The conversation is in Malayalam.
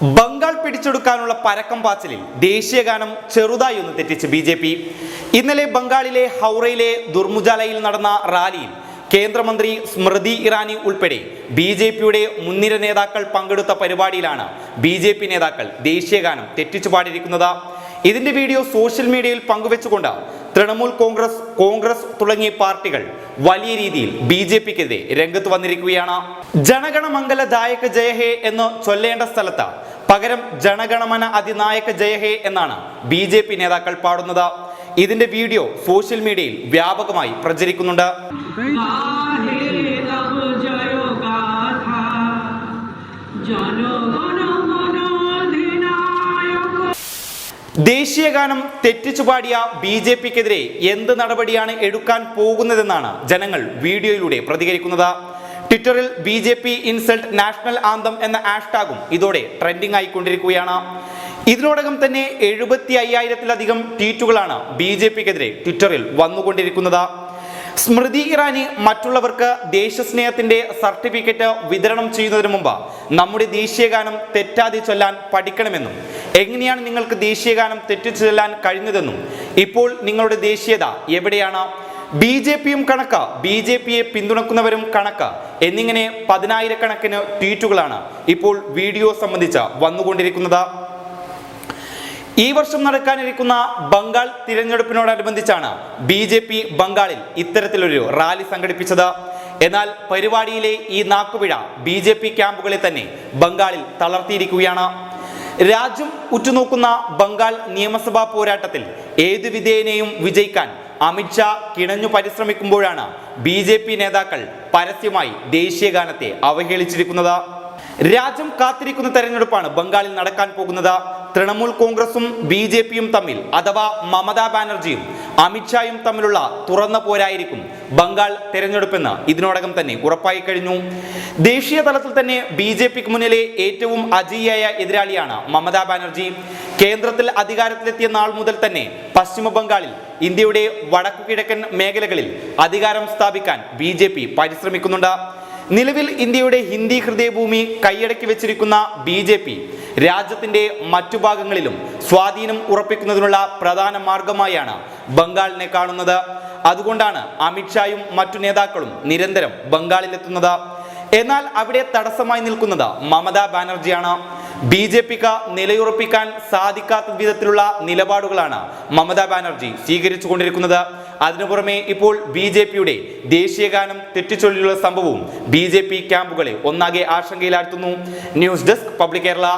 ബംഗാൾ പിടിച്ചെടുക്കാനുള്ള പരക്കം പാച്ചിലിൽ ദേശീയഗാനം ചെറുതായി ഒന്ന് തെറ്റിച്ച് ബി ജെ പി. ഇന്നലെ ബംഗാളിലെ ഹൗറയിലെ ദുർമുജാലയിൽ നടന്ന റാലിയിൽ കേന്ദ്രമന്ത്രി സ്മൃതി ഇറാനി ഉൾപ്പെടെ ബി ജെ പിയുടെ മുൻനിര നേതാക്കൾ പങ്കെടുത്ത പരിപാടിയിലാണ് ബി ജെ പി നേതാക്കൾ ദേശീയഗാനം തെറ്റിച്ചു പാടിയിരിക്കുന്നത്. ഇതിന്റെ വീഡിയോ സോഷ്യൽ മീഡിയയിൽ പങ്കുവെച്ചുകൊണ്ട് തൃണമൂൽ കോൺഗ്രസ് കോൺഗ്രസ് തുടങ്ങിയ പാർട്ടികൾ വലിയ രീതിയിൽ ബി ജെ പിക്കെതിരെ രംഗത്ത് വന്നിരിക്കുകയാണ്. ജനഗണമംഗല ദായക ജയഹേ എന്ന് ചൊല്ലേണ്ട സ്ഥലത്ത് പകരം ജനഗണമന അതിനായക ജയഹേ എന്നാണ് ബി ജെ പി നേതാക്കൾ പാടുന്നത്. ഇതിന്റെ വീഡിയോ സോഷ്യൽ മീഡിയയിൽ വ്യാപകമായി പ്രചരിക്കുന്നുണ്ട്. ദേശീയ ഗാനം തെറ്റിച്ചു പാടിയ ബി ജെ പിക്കെതിരെ എന്ത് നടപടിയാണ് എടുക്കാൻ പോകുന്നതെന്നാണ് ജനങ്ങൾ വീഡിയോയിലൂടെ പ്രതികരിക്കുന്നത്. ട്വിറ്ററിൽ B J P insult national anthem എന്ന ഹാഷ്ടാഗും ഇതോടെ ട്രെൻഡിംഗ് ആയിക്കൊണ്ടിരിക്കുകയാണ്. ഇതിനോടകം തന്നെ എഴുപത്തി അയ്യായിരത്തിലധികം ട്വീറ്റുകളാണ് ബി ജെ പിക്കെതിരെ ട്വിറ്ററിൽ വന്നുകൊണ്ടിരിക്കുന്നത്. സ്മൃതി ഇറാനി മറ്റുള്ളവർക്ക് ദേശസ്നേഹത്തിന്റെ സർട്ടിഫിക്കറ്റ് വിതരണം ചെയ്യുന്നതിന് മുമ്പ് നമ്മുടെ ദേശീയഗാനം തെറ്റാതെ ചൊല്ലാൻ പഠിക്കണമെന്നും എങ്ങനെയാണ് നിങ്ങൾക്ക് ദേശീയഗാനം തെറ്റിച്ചു ചൊല്ലാൻ കഴിഞ്ഞതെന്നും ഇപ്പോൾ നിങ്ങളുടെ ദേശീയത എവിടെയാണ്? ബി ജെ പിയും കണക്ക ബി ജെ പിയെ പിന്തുണക്കുന്നവരും കണക്ക എന്നിങ്ങനെ പതിനായിരക്കണക്കിന് ട്വീറ്റുകളാണ് ഇപ്പോൾ വീഡിയോ സംബന്ധിച്ച് വന്നുകൊണ്ടിരിക്കുന്നത്. ഈ വർഷം നടക്കാനിരിക്കുന്ന ബംഗാൾ തിരഞ്ഞെടുപ്പിനോടനുബന്ധിച്ചാണ് ബി ജെ പി ബംഗാളിൽ ഇത്തരത്തിലൊരു റാലി സംഘടിപ്പിച്ചത്. എന്നാൽ പരിപാടിയിലെ ഈ നാക്കുപിഴ ബി ജെ പി ക്യാമ്പുകളെ തന്നെ ബംഗാളിൽ തളർത്തിയിരിക്കുകയാണ്. രാജ്യം ഉറ്റുനോക്കുന്ന ബംഗാൾ നിയമസഭാ പോരാട്ടത്തിൽ ഏതു വിധേയനെയും വിജയിക്കാൻ അമിത്ഷാ കിണഞ്ഞു പരിശ്രമിക്കുമ്പോഴാണ് ബി ജെ പി നേതാക്കൾ പരസ്യമായി ദേശീയഗാനത്തെ അവഹേളിച്ചിരിക്കുന്നത്. രാജ്യം കാത്തിരിക്കുന്ന തെരഞ്ഞെടുപ്പാണ് ബംഗാളിൽ നടക്കാൻ പോകുന്നത്. തൃണമൂൽ കോൺഗ്രസും ബി തമ്മിൽ അഥവാ മമതാ ബാനർജിയും അമിത്ഷായും തമ്മിലുള്ള തുറന്ന പോരായിരിക്കും ബംഗാൾ തെരഞ്ഞെടുപ്പെന്ന് ഇതിനോടകം തന്നെ ഉറപ്പായി കഴിഞ്ഞു. ദേശീയ തലത്തിൽ തന്നെ ബി ജെ പിക്ക് മുന്നിലെ ഏറ്റവും അജീയായ എതിരാളിയാണ് മമതാ ബാനർജി. കേന്ദ്രത്തിൽ അധികാരത്തിലെത്തിയ നാൾ മുതൽ തന്നെ പശ്ചിമ ബംഗാളിൽ ഇന്ത്യയുടെ വടക്കു കിഴക്കൻ മേഖലകളിൽ അധികാരം സ്ഥാപിക്കാൻ ബി ജെ പി പരിശ്രമിക്കുന്നുണ്ട്. നിലവിൽ ഇന്ത്യയുടെ ഹിന്ദി ഹൃദയഭൂമി കൈയടക്കി വെച്ചിരിക്കുന്ന ബി ജെ പി രാജ്യത്തിന്റെ മറ്റു ഭാഗങ്ങളിലും സ്വാധീനം ഉറപ്പിക്കുന്നതിനുള്ള പ്രധാന മാർഗമായാണ് ബംഗാളിനെ കാണുന്നത്. അതുകൊണ്ടാണ് അമിത്ഷായും മറ്റു നേതാക്കളും നിരന്തരം ബംഗാളിലെത്തുന്നത്. എന്നാൽ അവിടെ തടസ്സമായി നിൽക്കുന്നത് മമതാ ബാനർജിയാണ്. ബി ജെ പിക്ക് നിലയുറപ്പിക്കാൻ സാധിക്കാത്ത വിധത്തിലുള്ള നിലപാടുകളാണ് മമതാ ബാനർജി സ്വീകരിച്ചു കൊണ്ടിരിക്കുന്നത് അതിനു പുറമെ ഇപ്പോൾ ബി ജെ പിയുടെ ദേശീയഗാനം തെറ്റിച്ചൊല്ലിയുള്ള സംഭവവും ബി ജെ പി ക്യാമ്പുകളെ ഒന്നാകെ ആശങ്കയിലാഴ്ത്തുന്നു. News desk public Kerala.